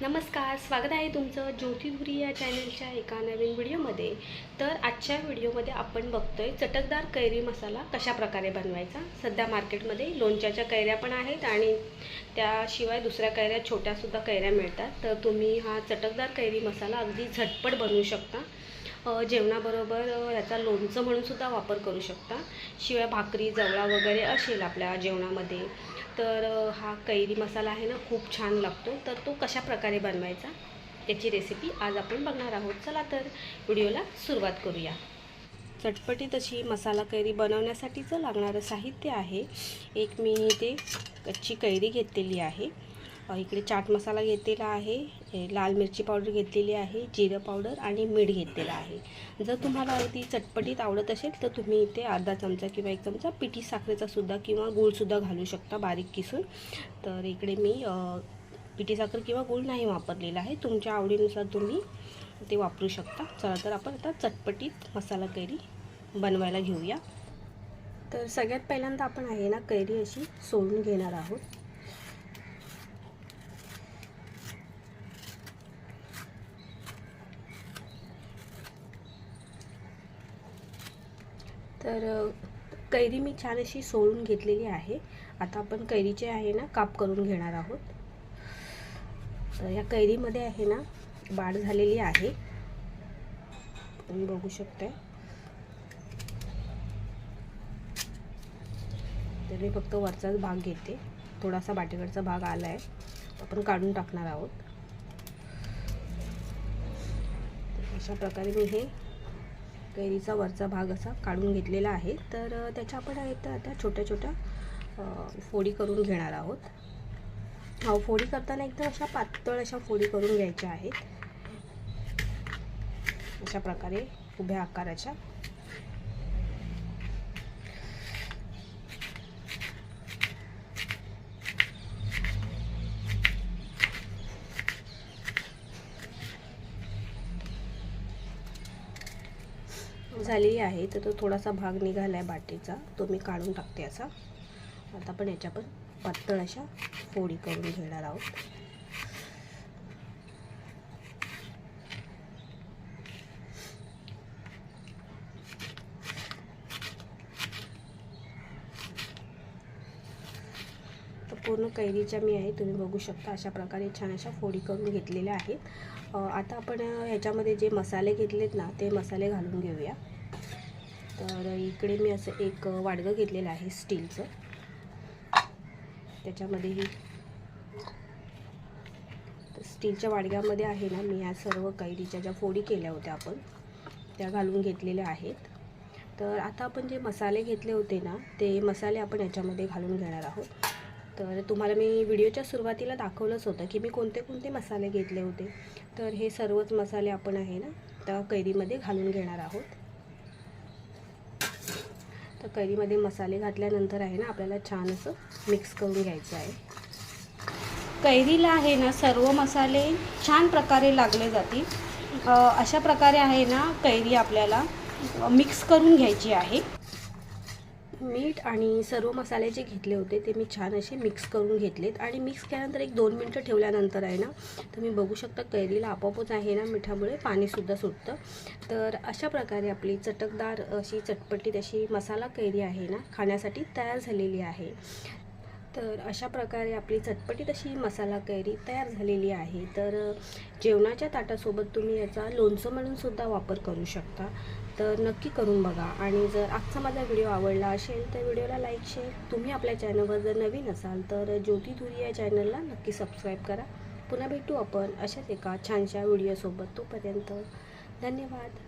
नमस्कार स्वागत आहे तुमचं ज्योतिधुरी या चॅनलच्या एका नवीन व्हिडिओमध्ये. तर आजच्या व्हिडिओमध्ये आपण बघतोय चटकदार कैरी मसाला कशा प्रकारे बनवायचा? सध्या मार्केटमध्ये लोणच्याच्या कैऱ्या पण आहेत आणि त्याशिवाय दुसऱ्या कैऱ्या छोट्यासुद्धा कैऱ्या मिळतात. तर तुम्ही हा चटकदार कैरी मसाला अगदी झटपट बनवू शकता. जेवणाबरोबर याचा लोणचं म्हणून सुद्धा वापर करू शकता. शिवाय भाकरी जवळा वगैरे असेल आपल्या जेवणामध्ये. तर हा कैरी मसाला आहे ना खूप छान लागतो. तर तो कशा प्रकारे बनवायचा त्याची रेसिपी आज आपण बघणार आहोत. चला तर व्हिडिओला सुरुवात करूया. चटपटीत अशी मसाला कैरी बनवण्यासाठीचं लागणारं साहित्य आहे एक मी इथे कच्ची कैरी घेतलेली आहे. इकडे चाट मसाला घेतलेला आहे. लाल मिरची पावडर घेतलेली आहे जिरं पावडर आणि मीठ घेतलेलं आहे. जर तुम्हाला अगदी चटपटीत आवडत असेल तर तुम्ही इथे अर्धा चमचा किंवा एक चमचा पिठी साखरेचासुद्धा किंवा गूळसुद्धा घालू शकता बारीक किसून. तर इकडे मी पिठी साखर किंवा गूळ नाही वापरलेला आहे. तुमच्या आवडीनुसार तुम्ही ते वापरू शकता. चला तर आपण आता चटपटीत मसाला कैरी बनवायला घेऊया. तर सगळ्यात पहिल्यांदा आपण आहे ना कैरी अशी सोलून घेणार आहोत. तर कैरी मी छान अशी सोलून घेतलेली आहे. आता आपण कैरीचे आहे ना काप करून घेणार आहोत. तर या कैरीमध्ये आहे ना बाढ झालेली आहे. तुम्ही बघू शकते तर मी फक्त वरचाच भाग घेते. थोडासा बाटेकडचा भाग आला आहे आपण काढून टाकणार आहोत. अशा प्रकारे मी हे कैरीचा वरचा भाग असा काढून घेतलेला आहे. तर त्याच्या आपण आहे आता छोट्या छोट्या फोडी करून घेणार आहोत. फोडी करताना एकदम अशा पातळ अशा फोडी करून घ्यायच्या आहेत. अशा प्रकारे उभ्या आकाराच्या. झालेली आहे तर तो थोडासा भाग निघाला आहे बाटीचा. तो मी काढून टाकते असा. आता आपण याच्या पण पातळ अशा फोडी करून घेणार आहोत. पूर्ण कैरीच्या मी आहे तुम्ही बघू शकता अशा प्रकारे छान अशा फोडी करून घेतलेल्या आहेत. आता आपण ह्याच्यामध्ये जे मसाले घेतलेत ना ते मसाले घालून घेऊया. तर इकडे मी असं एक वाडगं घेतलेलं आहे स्टीलचं. त्याच्यामध्येही स्टीलच्या वाडग्यामध्ये आहे ना मी या सर्व कैरीच्या ज्या फोडी केल्या होत्या आपण त्या घालून घेतलेल्या आहेत. तर आता आपण जे मसाले घेतले होते ना ते मसाले आपण याच्यामध्ये घालून घेणार आहोत. तर म्हणजे तुम्हाला मी व्हिडिओच्या सुरुवातीला दाखवलंच होतं की मी कोणते कोणते मसाले घेतले होते. तर हे सर्वच मसाले आपण आहे ना त्या कैरीमध्ये घालून घेणार आहोत. तर कैरीमध्ये मसाले घातल्यानंतर आहे ना आपल्याला छान असं मिक्स करून घ्यायचं आहे. कैरीला आहे ना सर्व मसाले छान प्रकारे लागले जातील. अशा प्रकारे आहे ना कैरी आपल्याला मिक्स करून घ्यायची आहे. मीठ आणि सर्व मसाले जे घेतले होते ते मी छान असे मिक्स करून घेतलेत. आणि मिक्स केल्यानंतर एक दोन मिनटं ठेवल्यानंतर आहे ना तुम्ही बघू शकता कैरीला आपोआपच आहे ना मिठामुळे पाणीसुद्धा सुटतं. तर अशा प्रकारे आपली चटकदार अशी चटपटीत अशी मसाला कैरी आहे ना खाण्यासाठी तयार झालेली आहे. तर अशा प्रकारे आपली चटपटीत अशी मसाला कैरी तयार झालेली आहे. तर जेवणाच्या ताटासोबत तुम्ही याचा लोणचं म्हणून सुद्धा वापर करू शकता. तर नक्की करून बघा. आणि जर आजचा माझा व्हिडिओ आवडला असेल तर व्हिडिओला लाईक शेअर तुम्ही आपल्या चॅनलवर जर नवीन असाल तर ज्योती धुरी या चॅनलला नक्की सबस्क्राईब करा. पुन्हा भेटू आपण अशाच एका छानशा व्हिडिओसोबत. तोपर्यंत धन्यवाद.